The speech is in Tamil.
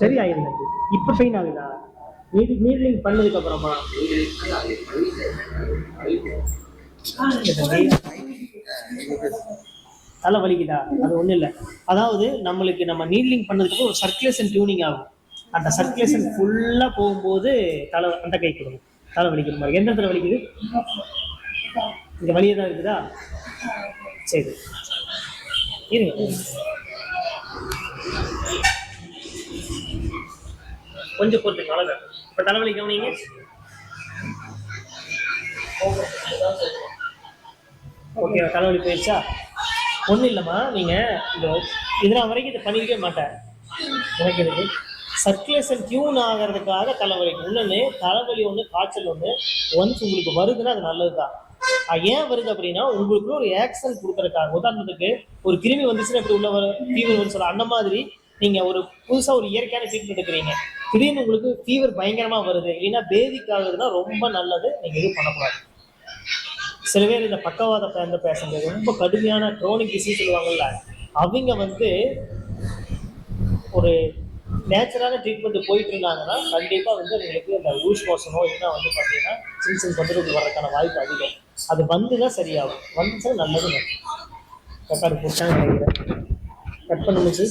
சரி ஆயிருந்தது இப்போ பெயின் ஆகுதா? நீட் நீட்லிங் பண்ணதுக்கு அப்புறமா? தலை வலிக்குதா? அது ஒன்றும் இல்லை. அதாவது நம்மளுக்கு நம்ம நீட்லிங் பண்ணதுக்கு ஒரு சர்க்குலேஷன் டியூனிங் ஆகும். அந்த சர்க்குலேஷன் ஃபுல்லாக போகும்போது தலை அந்த கை கொடுக்கும் தலை வலிக்கிற மாதிரி எந்த இடத்துல வலிக்குது? இங்கே வலியே தான் இருக்குதா? சரி. இருங்க. கொஞ்சம் பொறுத்து கலங்க இப்போ தலைவலி கவனிங்க. ஓகே தலைவலி போயிடுச்சா? ஒன்றும் இல்லைம்மா. நீங்கள் இந்த இதனால் வரைக்கும் இதை பண்ணிக்கவே மாட்டேன். எனக்கு சர்க்குலேஷன் டியூன் ஆகிறதுக்காக தலைவலிக்கு இன்னொன்று தலைவலி ஒன்று காய்ச்சல் ஒன்று ஒன்ஸ் உங்களுக்கு வருதுன்னா அது நல்லது தான் ஏன் வருது அப்படின்னா உங்களுக்கு ஒரு ஆக்சன் கொடுக்கறதுக்காக. உதாரணத்துக்கு ஒரு கிருமி வந்துச்சுன்னா எப்படி உள்ள வர ஃபீவர் வந்து சொல்ல அந்த மாதிரி நீங்கள் ஒரு புதுசாக ஒரு இயற்கையான ட்ரீட்மெண்ட் எடுக்கிறீங்க. திடீர்னு உங்களுக்கு ஃபீவர் பயங்கரமாக வருது. இல்லைன்னா பேதிக் ஆகுதுன்னா ரொம்ப நல்லது. நீங்கள் எதுவும் பண்ணக்கூடாது. சில பேர் இந்த பக்கவாத அந்த பேசுறது ரொம்ப கடுமையான க்ரோனிக் டிசீஸ் சொல்லுவாங்கல்ல அவங்க வந்து ஒரு நேச்சுரலான ட்ரீட்மெண்ட் போயிட்டு இருந்தாங்கன்னா கண்டிப்பாக வந்து அவங்களுக்கு அந்த லூஸ் மோஷனோ இல்லைன்னா வந்து பார்த்தீங்கன்னா சின்ன சின்ன தொந்தரவுகள் வர்றதுக்கான வாய்ப்பு அதிகம். அது வந்து தான் சரியாகும். வந்துச்சுன்னா நல்லது கரெக்டாக பிடிச்சாங்க நினைக்கிறேன் கட் பண்ணுச்சு